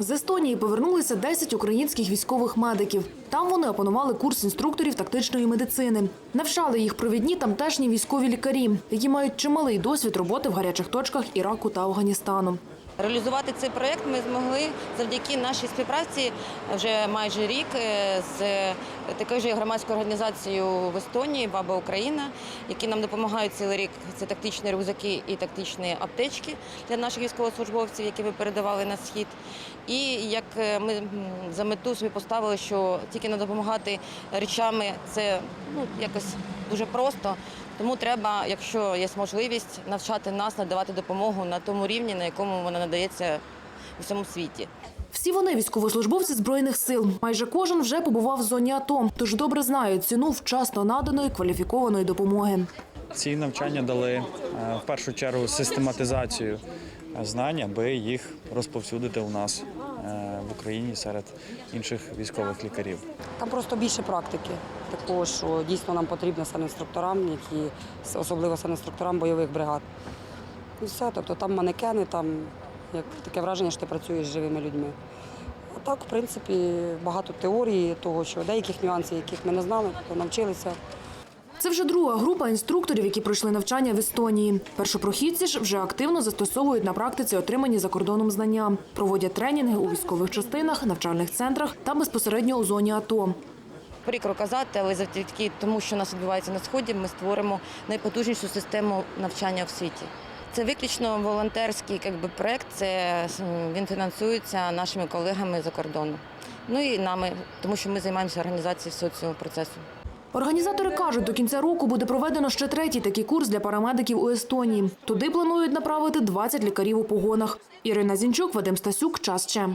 З Естонії повернулися 10 українських військових медиків. Там вони опанували курс інструкторів тактичної медицини. Навчали їх провідні тамтешні військові лікарі, які мають чималий досвід роботи в гарячих точках Іраку та Афганістану. Реалізувати цей проєкт ми змогли завдяки нашій співпраці вже майже рік е, з такою ж громадською організацією в Естонії Баба Україна, які нам допомагають цілий рік. Це тактичні рюкзаки і тактичні аптечки для наших військовослужбовців, які ми передавали на схід. І як е, ми за мету собі поставили, що тільки не допомагати речами це ну якось дуже просто. Тому треба, якщо є можливість, навчати нас надавати допомогу на тому рівні, на якому вона надається у всьому світі. Всі вони військовослужбовці збройних сил. Майже кожен вже побував в зоні АТО, тож добре знають ціну вчасно наданої кваліфікованої допомоги. Ці навчання дали е, в першу чергу систематизацію знань, аби їх розповсюдити у нас в Україні серед інших військових лікарів. Там просто більше практики, такого, що дійсно нам потрібно санінструкторам, які особливо санінструкторам бойових бригад. І все, тобто там манекени, там як таке враження, що ти працюєш з живими людьми. А так, в принципі, багато теорії, того, що деяких нюансів, яких ми не знали, то навчилися. Це вже друга група інструкторів, які пройшли навчання в Естонії. Першопрохідці ж вже активно застосовують на практиці отримані за кордоном знання, проводять тренінги у військових частинах, навчальних центрах та безпосередньо у зоні АТО. Прикро казати, але завдяки тому, що нас відбувається на сході, ми створимо найпотужнішу систему навчання в світі. Це виключно волонтерський якби, проект. Це він фінансується нашими колегами за кордону. Ну і нами, тому що ми займаємося організацією цього процесу. Організатори кажуть, до кінця року буде проведено ще третій такий курс для парамедиків у Естонії. Туди планують направити 20 лікарів у погонах. Ірина Зінчук, Вадим Стасюк, час ще.